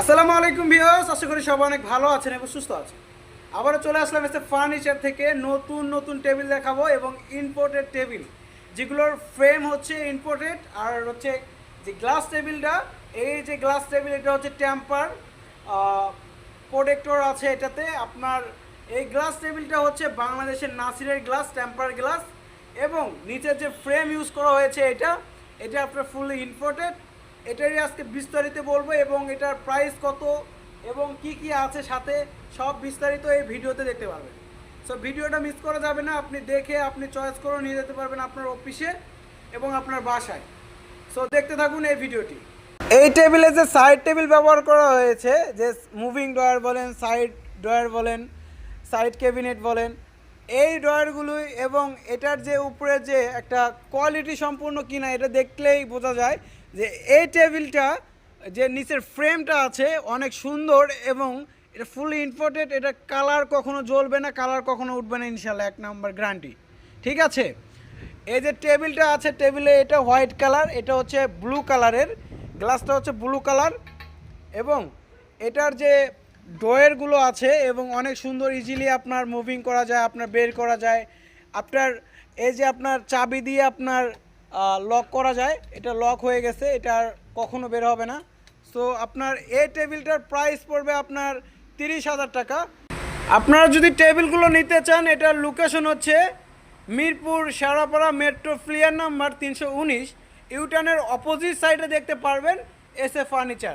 আসসালামু আলাইকুম ভিউয়ার্স, আশা করি সবাই অনেক ভালো আছেন এবং সুস্থ আছেন। আবারও চলে আসলাম এসে ফার্নিচার থেকে নতুন নতুন টেবিল দেখাবো এবং ইম্পোর্টেড টেবিল যেগুলোর ফ্রেম হচ্ছে ইম্পোর্টেড আর হচ্ছে যে গ্লাস টেবিলটা এই যে গ্লাস টেবিল এটা হচ্ছে টেম্পার প্রোটেক্টর আছে এটাতে। আপনার এই গ্লাস টেবিলটা হচ্ছে বাংলাদেশের নাসিরের গ্লাস টেম্পার গ্লাস এবং নিচের যে ফ্রেম ইউজ করা হয়েছে এটা এটা আপনার ফুললি ইম্পোর্টেড এটারই আজকে বিস্তারিত বলব এবং এটার প্রাইস কত এবং কি কি আছে সাথে সব বিস্তারিত এই ভিডিওতে দেখতে পারবেন। সো ভিডিওটা মিস করা যাবে না। আপনি দেখে আপনি চয়েস করে নিয়ে যেতে পারবেন আপনার অফিসে এবং আপনার বাসায়। সো দেখতে থাকুন এই ভিডিওটি। এই টেবিলে যে সাইড টেবিল ব্যবহার করা হয়েছে, যে মুভিং ড্রয়ার বলেন সাইড ড্রয়ার বলেন সাইড ক্যাবিনেট বলেন, এই ডয়ারগুলোই এবং এটার যে উপরে যে একটা কোয়ালিটি সম্পূর্ণ কিনা, এটা দেখলেই বোঝা যায় যে এই টেবিলটা, যে নিচের ফ্রেমটা আছে, অনেক সুন্দর এবং এটা ফুলি ইম্পোর্টেড এটা কালার কখনো জ্বলবে না কালার কখনো উঠবে না, ইনশাল্লাহ এক নাম্বার গ্যারান্টি ঠিক আছে? এই যে টেবিলটা আছে, টেবিলে এটা হোয়াইট কালার এটা হচ্ছে ব্লু কালারের গ্লাসটা হচ্ছে ব্লু কালার এবং এটার যে ডয়েরগুলো আছে এবং অনেক সুন্দর ইজিলি আপনার মুভিং করা যায়, আপনার বের করা যায়, আপনার এই যে আপনার চাবি দিয়ে আপনার লক করা যায়। এটা লক হয়ে গেছে, এটা কখনো বের হবে না। সো আপনার এই টেবিলটার প্রাইস পড়বে আপনার তিরিশ হাজার টাকা। আপনারা যদি টেবিলগুলো নিতে চান, এটার লোকেশন হচ্ছে মিরপুর সারাপাড়া মেট্রো ফ্লিয়ার নাম্বার তিনশো উনিশ। ইউটার্নের অপোজিট সাইডে দেখতে পারবেন এস এ ফার্নিচার